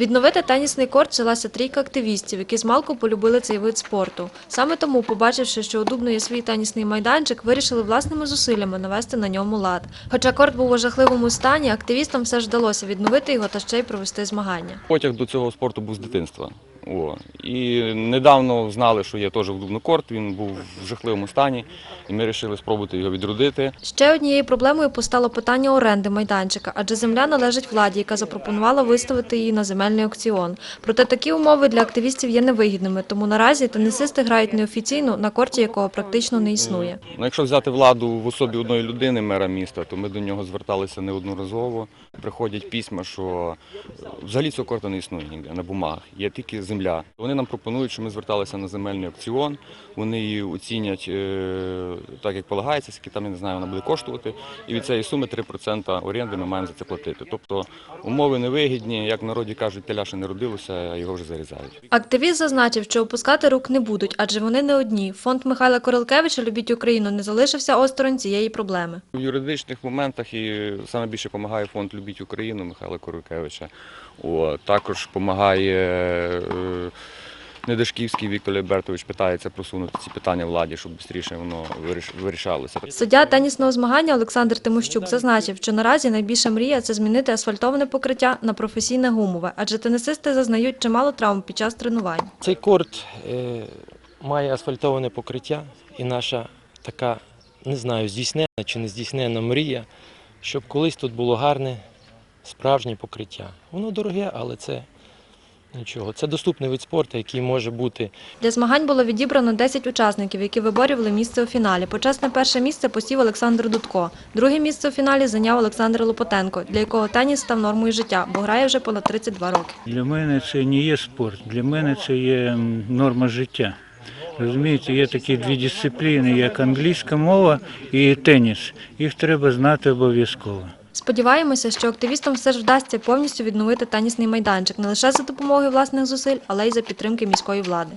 Відновити тенісний корт взялася трійка активістів, які змалку полюбили цей вид спорту. Саме тому, побачивши, що у Дубно свій тенісний майданчик, вирішили власними зусиллями навести на ньому лад. Хоча корт був у жахливому стані, активістам все ж вдалося відновити його та ще й провести змагання. Потяг до цього спорту був з дитинства. О. І недавно знали, що є теж в Дубнокорт, він був в жахливому стані, і ми вирішили спробувати його відродити. Ще однією проблемою постало питання оренди майданчика, адже земля належить владі, яка запропонувала виставити її на земельний аукціон. Проте такі умови для активістів є невигідними, тому наразі тенісисти грають неофіційно, на корті якого практично не існує. Ну, якщо взяти владу в особі одної людини, мера міста, то ми до нього зверталися неодноразово. Приходять письма, що взагалі цього корту не існує ніде на бумагах, є тільки земля. Вони нам пропонують, що ми зверталися на земельний аукціон, вони її оцінять е, так, як полагається, скільки там я не знаю, вона буде коштувати. І від цієї суми 3% оренди ми маємо за це платити. Тобто умови невигідні, як в народі кажуть, теляше не родилося, а його вже зарізають. Активіст зазначив, що опускати рук не будуть, адже вони не одні. Фонд Михайла Королкевича «Любіть Україну» не залишився осторонь цієї проблеми. В юридичних моментах і саме більше допомагає фонд Любіть Україну Михайла Королькевича. О, також допомагає е, Недашківський Віктор Лібертович питається просунути ці питання владі, щоб швидше воно виріш- вирішалося. Суддя тенісного змагання Олександр Тимощук зазначив, що наразі найбільша мрія – це змінити асфальтоване покриття на професійне гумове, адже тенісисти зазнають чимало травм під час тренувань. Цей корт е, має асфальтоване покриття, і наша така, не знаю, здійснена чи не здійснена мрія, щоб колись тут було гарне, справжнє покриття. Воно дороге, але це нічого. Це доступний вид спорту, який може бути Для змагань було відібрано 10 учасників, які виборювали місце у фіналі. Почесне перше місце посів Олександр Дудко. Друге місце у фіналі зайняв Олександр Лопотенко, для якого теніс став нормою життя, бо грає вже понад 32 роки. Для мене це не є спорт, для мене це є норма життя. Розумієте, є такі дві дисципліни, як англійська мова і теніс. Їх треба знати обов'язково. Сподіваємося, що активістам все ж вдасться повністю відновити тенісний майданчик не лише за допомогою власних зусиль, але й за підтримки міської влади.